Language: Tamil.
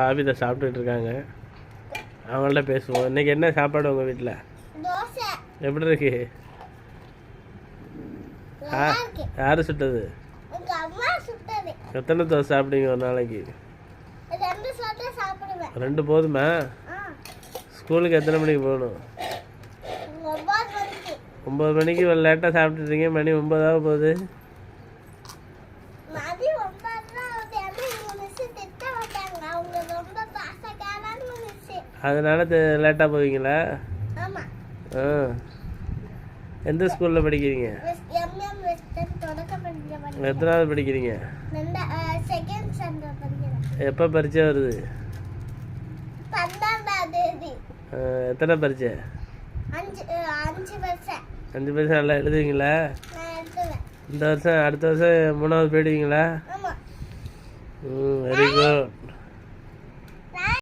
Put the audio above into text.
ஆபிதா சாப்பிட்டுட்டு இருக்காங்க. அவங்கள்ட்ட பேசுவோம். இன்னைக்கு என்ன சாப்பாடு உங்கள் வீட்டில் எப்படி இருக்கு? யார் சுட்டது? எத்தனை தோசை சாப்பிடுங்க ஒரு நாளைக்கு? ரெண்டு போதுமா? ஸ்கூலுக்கு எத்தனை மணிக்கு போகணும்? ஒன்பது மணிக்கு. ஒம்பது மணிக்கு லேட்டாக சாப்பிட்டுட்டீங்க. மணி ஒம்பதாக போகுது. அதனால லேட்டாக போவீங்களா? ஆ. எந்த ஸ்கூலில் படிக்கிறீங்க? எத்தனாவது படிக்கிறீங்க? எப்போ பரீட்சை வருது? எத்தனை பரீட்சை? அஞ்சு பரிசை நல்லா எழுதுவீங்களா? இந்த வருஷம் அடுத்த வருஷம் மூணாவது போயிடுவீங்களா? ம் வெரி குட்